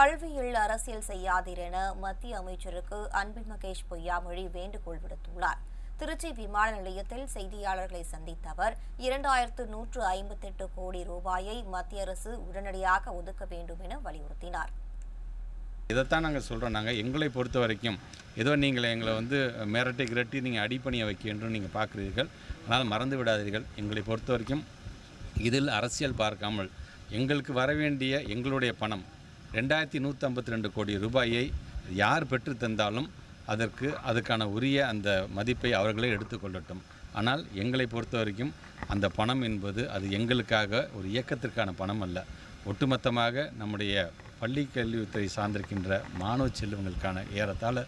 கல்வியில் அரசியல் செய்யாதீர் என மத்திய அமைச்சருக்கு அன்பில் மகேஷ் பொய்யாமொழி வேண்டுகோள் விடுத்துள்ளார். திருச்சி விமான நிலையத்தில் செய்தியாளர்களை சந்தித்த அவர் இரண்டாயிரத்து நூற்று ஐம்பத்தெட்டு கோடி ரூபாயை மத்திய அரசு உடனடியாக ஒதுக்க வேண்டும் என வலியுறுத்தினார். இதைத்தான் நாங்கள் சொல்கிறோம் நாங்கள் எங்களை பொறுத்த வரைக்கும் ஏதோ நீங்கள் எங்களை வந்து மிரட்டி கிரட்டி நீங்கள் அடிப்பணியை வைக்க நீங்கள் பார்க்குறீர்கள். ஆனால் மறந்து விடாதீர்கள். எங்களை பொறுத்த வரைக்கும் இதில் அரசியல் பார்க்காமல் எங்களுக்கு வர வேண்டிய எங்களுடைய பணம் ரெண்டாயிரத்தி நூற்றி ஐம்பத்தி ரெண்டு கோடி ரூபாயை யார் பெற்று தந்தாலும் அதற்கு அதுக்கான உரிய அந்த மதிப்பை அவர்களே எடுத்துக்கொள்ளட்டும் ஆனால் எங்களை பொறுத்த வரைக்கும் அந்த பணம் என்பது அது எங்களுக்காக ஒரு இயக்கத்திற்கான பணம் அல்ல. ஒட்டுமொத்தமாக நம்முடைய பள்ளி கல்வித்துறை சார்ந்திருக்கின்ற மாணவ செல்வங்களுக்கான ஏறத்தாழ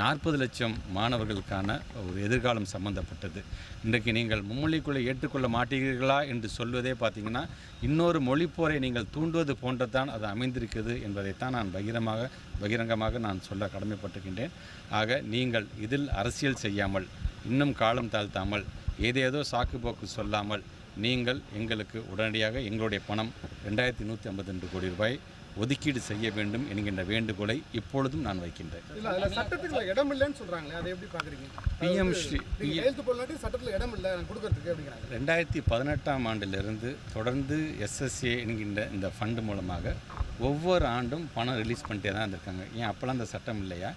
நாற்பது லட்சம் மாணவர்களுக்கான ஒரு எதிர்காலம் சம்பந்தப்பட்டது. இன்றைக்கு நீங்கள் மும்மொழிக்குள்ளே ஏற்றுக்கொள்ள மாட்டீர்களா என்று சொல்வதே பார்த்தீங்கன்னா இன்னொரு மொழிப்போரை நீங்கள் தூண்டுவது போன்றதான் அது அமைந்திருக்கிறது என்பதைத்தான் நான் பகிரமாக பகிரங்கமாக நான் சொல்ல கடமைப்பட்டிருக்கின்றேன். ஆக நீங்கள் இதில் அரசியல் செய்யாமல் இன்னும் காலம் தாழ்த்தாமல் ஏதேதோ சாக்கு போக்கு சொல்லாமல் நீங்கள் எங்களுக்கு உடனடியாக எங்களுடைய பணம் ரெண்டாயிரத்தி நூற்றி ஐம்பத்தி ரெண்டு கோடி ரூபாய் ஒதுக்கீடு செய்ய வேண்டும் என்கின்ற வேண்டுகோளை இப்பொழுதும் நான் வைக்கின்றேன். இடம் இல்லைன்னு அதை எப்படி பாக்குறீங்க பிஎம் ஸ்ரீ சட்டத்துல இடம் இல்லை கொடுக்கறதுக்கு அப்படிங்கிறாங்க. ரெண்டாயிரத்தி பதினெட்டாம் ஆண்டிலிருந்து தொடர்ந்து எஸ்எஸ்ஏ என்கின்ற இந்த ஃபண்டு மூலமாக ஒவ்வொரு ஆண்டும் பணம் ரிலீஸ் பண்ணிட்டே தான் இருந்திருக்காங்க. ஏன் அப்போல்லாம் அந்த சட்டம் இல்லையா?